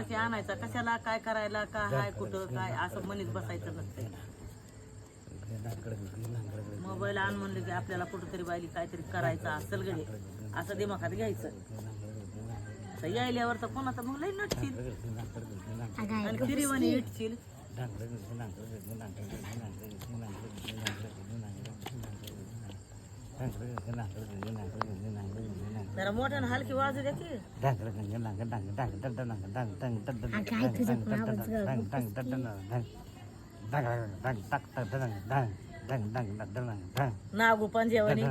आणलं की आणायचा कशाला काय करायला का हाय कुठं काय असं म्हणत बसायचं नसतं मोबाईल आण म्हणलं की आपल्याला कुठंतरी बायली काहीतरी करायचं असेल गडे असं दिमाखात घ्यायचं तर यायल्यावर तर कोणाचा मग लई नटशील आणि फिरीवाणी इटशील जरा मोठ्यानं हलकी वाजू द्या की. नागू पंजेवानी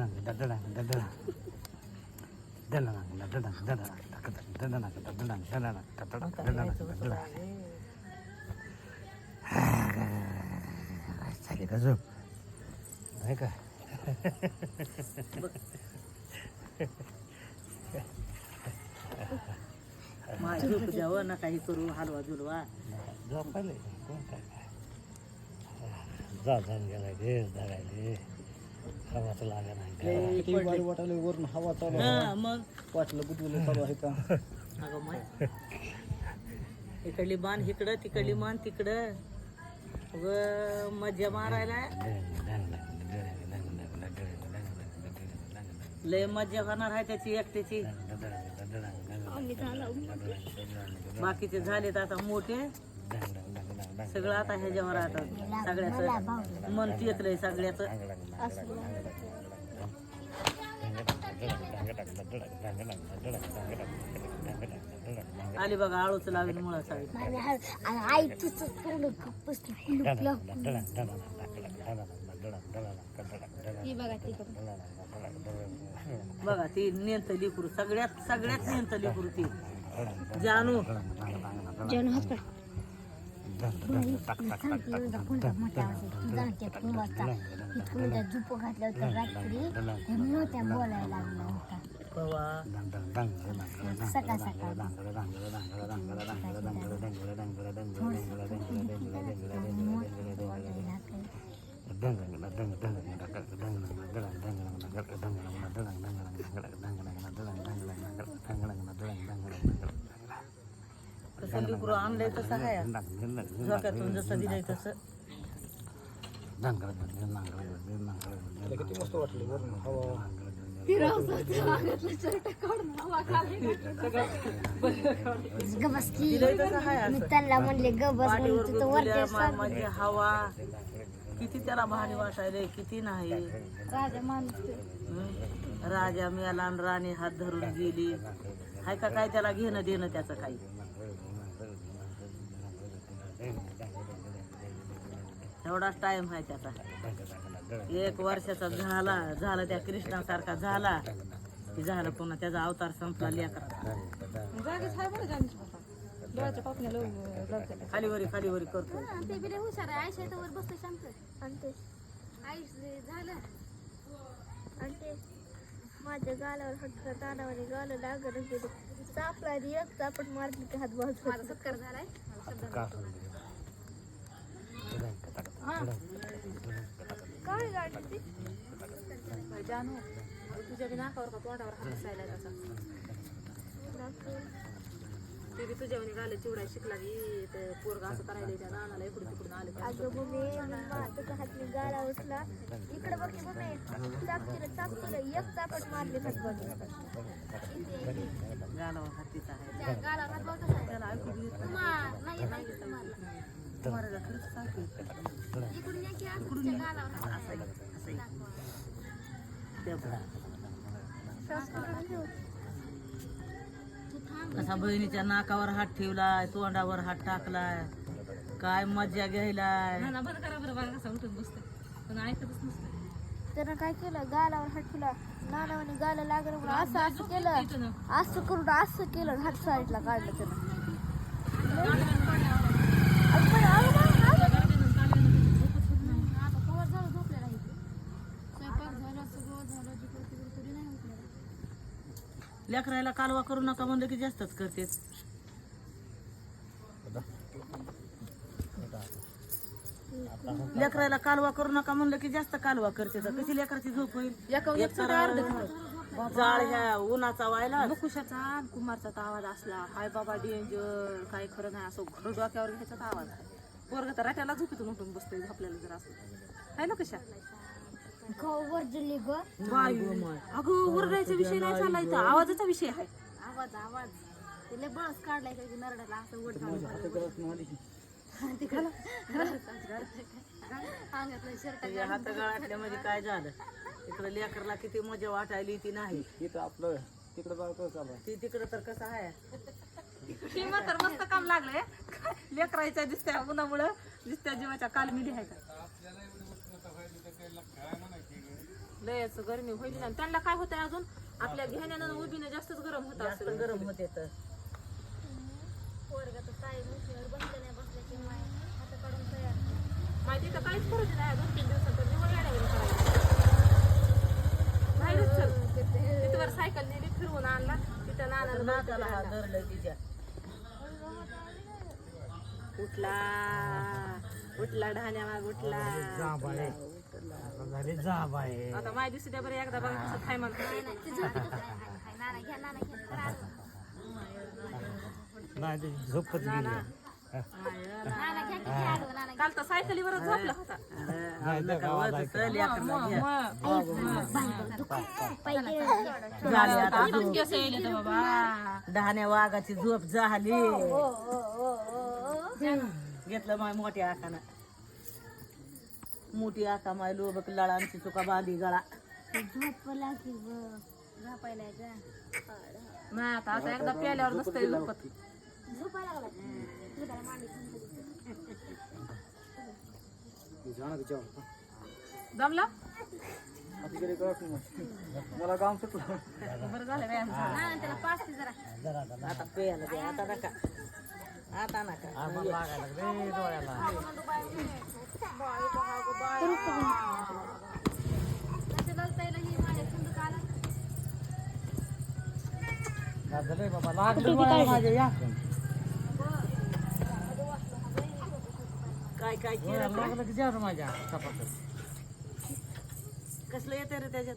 झाली का झोप नाही का झोप द्यावं ना काही करू हलवा झुलवा झोपायला कोण काय जा जाऊन गेलाय रे धरायले. हवाच लागा नाही. वाटायला वरून हवा चालू हा, मग? वाटलं बुटवलं चालू आहे का? अगं इकडली बाण इकडं तिकडली मान तिकडं. व मज्जा मारायला. लय मज्जा होणार आहे त्याची एकट्याची. बाकीचे झालेत आता मोठे. सगळं आता ह्याच्यावर आता सगळ्याच मन तेतलंय सगळ्याच. आली बघा आळूच लावेल मुळा सावी आई तुझं ही बघा ती नेंत लिकरू सगळ्यात सगळ्यात नेंत लिकरू ती. जानू. जेवण हात. तू उद्या झोप घातलं होतं रात्री त्या बोलायला लागला होता सकाळ सकाळ कसं लिकरू आणलंय तसं आहे झोक्यातून जसं दिलंय तसं किती मस्त वाटलं वरून हवा ग बसली दिलंय तसं आहे मी असं त्यांना म्हणले ग बस पाठीवर म्हणून तिथं गुदगुल्या, वरती मा- म्हणजे हवा किती त्याला भारी वाटायलंय किती नाही. राजा माणूस? राजा मेला आणि राणी हात धरून गेली. हाय का काय त्याला घेणं देणं त्याचं काही? एवढाच टाइम आहे त्याचा. एक वर्षाचा झाला झाला त्या कृष्णासारखा झाला. की झालं पुन्हा त्याचा अवतार संपला लेकरा खालीवरी खालीवरी करतो ते बी लय हुशार आहे आयशा वर बसतो शांत आणि ते आईस झालं आणि ते माझ्या गालावर हटका तानावाने गाल लागत गेले चापला आणि एक चापट मारली की हात बाजू माझा सत्कार झालाय काय गाडी ती जानू तुझ्या बी नाकावर का तोंडावर हात बसायला त्याचा ते बी तुझ्या म्हणे गाले चिवडा शिकला की ते पोरगा असं करायला त्या नानाला इकडून तिकडून आले का अगं मम्मी माझं हातली गाला उचला. इकडे बघ की मम्मी चापतीला चापतीला एक चापट मारली बाजू गालावर हातीचा आहे. त्या गालावर हात बाजू कसा त्याला ऐकू बी येत मार नाही नाही तुम्हाला. नाही. तुम्हाला खरंच सांगते. इकडून या की असं तुझ्या गालावर हात असं आहे. त्या कसा बहिणीच्या नाकावर हात ठेवलाय तोंडावर हात टाकलाय. काय मज्जा घ्यायलाय. नाना बरं करा बरं बघा कसा उठून बसतं पण ऐकतच नसतं त्यानं काय केलं? गालावर हात ठेवला. नानावाने गाला लागलं म्हणून असं असं केलं. असं करून असं केलं आणि हात साईडला काढलं त्यानं बाई, अगं बाई, अगं बाई. आता कवर झालं झोपलेला आहे इथे. स्वयंपाक झाला सगळं झालं जिकडं तिकडं तरी नाही उठलेला. लेकरायला कालवा करू नका म्हणलं की जास्तच करते. लेकरायला कालवा करू नका म्हणलं की जास्त कालवा करते. तर कशी लेकराची झोप होईल? एका एक तर जाळ ह्या उन्हाचा व्हायला. नकुशाचा आणि कुमारचा तर आवाज असला. हाय बाबा डेंजर काय खरं नाही असं घर डोक्यावर घ्यायचा आवाज. पोरग तर रात्याला झोपेतून उठून बसतोय आपल्याला जर असं आहे ना कशा वरजली ग वायू. अगं ओरडायचा विषय नाही इथं आवाजाचा विषय आहे. आवाज आवाज. तिला बळस काढलाय का नरड्याला असं. अंगातलं शर्ट ते म्हणजे काय झालं? तिकडे लेकरला किती मजा वाटायली ती नाही. इथं आपलं तिकडे बघा. ती तिकडे तर कसं आहे? हे मात्र मस्त काम लागलंय. लेकरायच्या दिसत्या उन्हामुळं दिसत्या जीवाच्या काल आहे का? लयच गरमी होईल ना. त्यांना काय होतंय अजून? आपल्या घेण्यानं उभीनं जास्तच गरम होत जास्त असेल. गरम होते तर. पोरगा तर ताई मुशीवर बसले नाही बसल्याची माय आता काढून तयार माहिती तर काहीच करू नाही दोन तीन दिवसात निवड येण्यावर करायचं. बाहेरच चल. तिथवर सायकल नेली फिरवून आणला तिथं नानाला नाकाला हा धरलं तिच्या. उठला. उठला ढाण्या माग उठला. झाली जा बाय आता माझ्या दिवशी त्या बरं एकदा बघा कसं खाय म्हणतो. नाही ते गेली. काल तर सायकलीवरच झोपला होता. अरे. झाली आता झोप. केस येईल तर बाबा. डहाण्या वाघाची झोप झाली. घेतलं माय मोठ्या आकानं. मोठी आका माय लोबक लळांची चुका बांधी गळा. झोपला की झोपायला नाही आता आता एकदा प्याल्यावर झोपत. झोपायला. मला काम सुटलं. बरं झालं व्यायाम झाला. नाना त्याला पाच ते जरा. आता पेयाला दे आता नका. आता नका. लागायला माझ्या बाबा लागलं माझ्या या काय काय केलं लागलं की जा रे माझ्या सपाट कसलं येते रे त्याच्यात?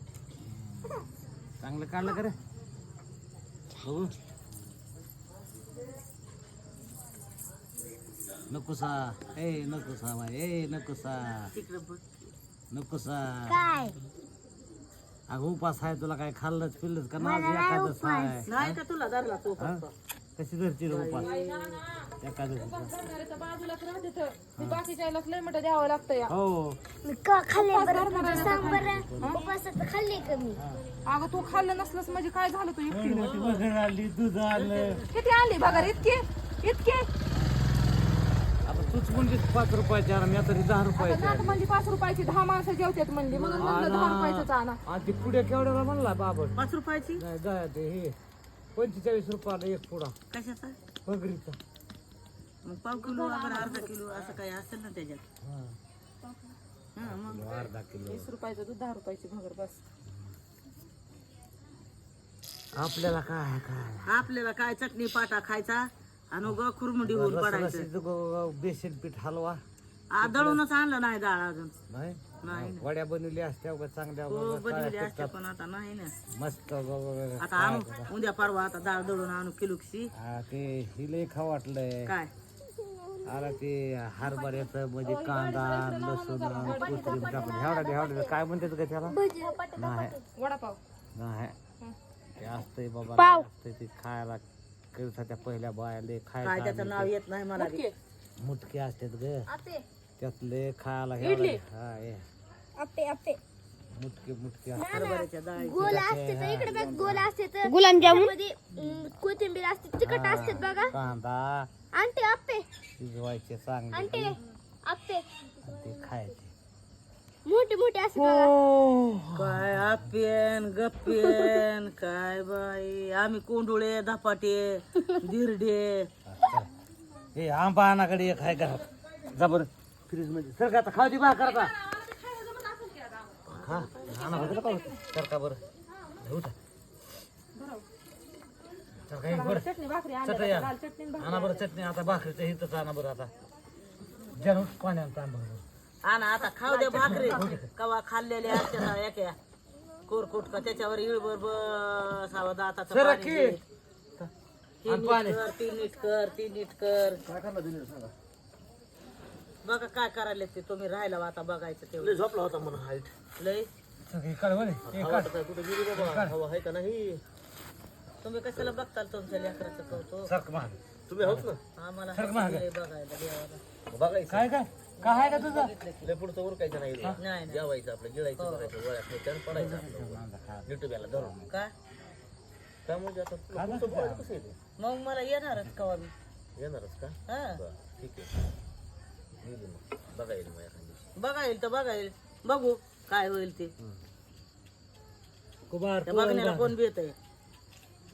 चांगलं काढलं का रे? बघू. नकोसा. ए नकोसा बाय ए नकोसा. तिकडं बघ नकोसा. काय? अगं उपास आहे तुला काय खाल्लंच पिल्लंच का आहे नाही का तुला धरला तो हा? कशी धरची रे उपास? एकादशीचा करणाऱ्याच्या बाजूलाच राहते तर. ते बाकीच्या लय मोठं द्यावं लागतं या. हो. का खाल्ले बरं? सांग बरं. उपासाचं खाल्ले का मी? अगं तू खाल्लं नसलंस म्हणजे काय झालं तू बघर आली दूध आलं. किती आणली बघा इतके? इतके? तूच म्हणजे पाच रुपयाची आणा मी आता ती दहा रुपयाची नाक म्हणली पाच रुपयाची दहा माणसं जेवतात म्हणली म्हणून म्हणलं दहा रुपयाचं आणा. आणि ती पुढे केवढ्याला म्हणला बाबा? पाच रुपयाची? नाही दहा ते हे. पंचेचाळीस रुपयाला एक पुडा. कशाचा? पगरीचा मग पाव किलो वगैरे अर्धा किलो असं काही असेल ना त्याच्यात? हा. हा मग? अर्धा किलो. वीस रुपयाचं दूध दहा रुपयाची भगर बस. आपल्याला काय काय? आपल्याला काय चटणी पाटा खायचा? आणि ग खुरमुडी होऊन पडायचं. ग- बेसन पीठ हलवा. आ, दळूनच आणलं नाही डाळ अजून. नाही? नाही वड्या बनवल्या असत्या उगा चांगल्या हो उगा बनवली काळ्या असते तिखटात. पण आता नाही ना. मस्त ग- ग- ग- आता आणू. उद्या परवा आता डाळ दळून आणू किलोची हा, ते हिले खा वाटलंय. काय? आला ते हरभऱ्याचं म्हणजे कांदा लसूण कोथिंबीर टाकून. हेवढा हेवढा काय म्हणतात का त्याला? नाही वडापाव. नाही. ते असतंय बाबा असतंय ते खायला करत होत्या पहिल्या बायाले काय खायला त्याचं नाव येत नाही मला बी. मुटके असतात ग. आपे त्यातले खायला हा हे आपे आपे मुटके मुटके असतात. हरभऱ्याच्या डाळी गोल असते तर इकडे बघ गोल असते तर गुलाबजामुन कोथिंबीर असते तिखट असते बघा. कांदा. आणते आपे शिजवायचे चांगले. आणते आपे आणि ते खायचे. मोठे मोठे असते बघा काय आपेन गप्पेन काय बाई? आम्ही कोंडुळे धपाटे धिरडे हे आंबा आणाकडे एक आहे घरात. जा बरं. फ्रीजमध्ये. सर का आता? खाऊ दे बा करता हा आणा का सर का बरं? घेऊ का सर बरं चटणी भाकरी आणि बरं चटणी आता भाकरीचं हिथंच आणा बरं आता. जनू पाण्यानं तांब बरं. आणि आता खाऊ दे भाकरी. कवा खाल्लेले असते एका कोरकोट का त्याच्यावर इळभर बसावा दाताचं सरक पाणी की. घेत. ती आणि नीट. कर ती नीट कर ती नीट कर. बघा काय करायला ते तुम्ही राहायला आता बघायचं तेवढं. झोपला होता म्हणा हाईट. लय. कुठे गेली बाबा? हवा आहे का नाही? तुम्ही कशाला बघताल तुमच्या लेकराचं कौतुक? तुम्ही आहोत ना? आम्हाला बघायला देवाला. बघायचं. काय काय? काय आहे का तुझं? लय पुढचं उरकायचं नाही जेवायचं आपलं गिळायचं खायच्या आणि पडायचं आपलं. युट्यूबला धरून. काय त्यामुळे आता तुला पुढचं बोलायचं कसं येते मग मला येणारच कवा मी. येणारच का? हा. बरं ठीक आहे. येईल मग बघा येईल मग एखाद्या दिवशी बघा येईल तर बघा येईल. बघू काय होईल ते. कुबार त्या बघण्याला कोण भेट आहे?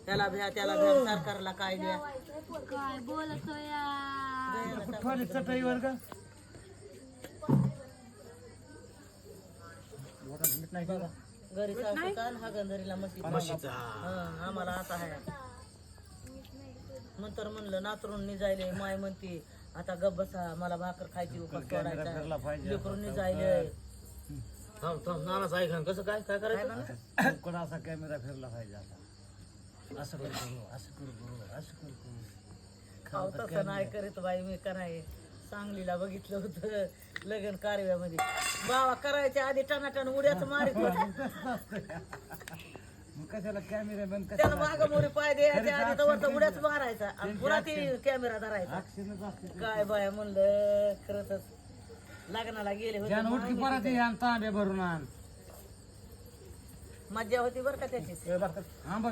त्याला भ्या त्याला भ्या सरकारला काय द्या काय बोलतो या? कुठवाली चटईवर का घरी सासूचा आणि हा गंधरीला म्हशीचा हं, आम्हाला आता आहे. नंतर म्हणलं नातरून निजायले माय म्हणते आता गप बसा मला भाकर खायची उपास सोडायचा लेकरून निजायले थांब थांब नानाच ऐक ना कसं काय काय करायचं? कोण असा कॅमेरा फिरला पाहिजे आता. असं कर करू असं कर करू असं कर. करू अहो, तसं नाही करीत बाई मी कराय सांगलीला बघितलं होतं. लग्न कार्यामध्ये बावा करायच्या आधी टनाटन उड्याच मारित. मग कशाला कॅमेरा बंद त्याला माग मोरी पाय द्यायच्या आधी तर वरचा उड्याच मारायचा. आणि पुन्हा ती कॅमेरा धरायचा. असते काय बाया म्हणलं खरंच लग्नाला गेले होते. त्यानं उठकी परत ये आणि तांबे भरून आण. मज्जा होती बरं का त्याची. हा बघ.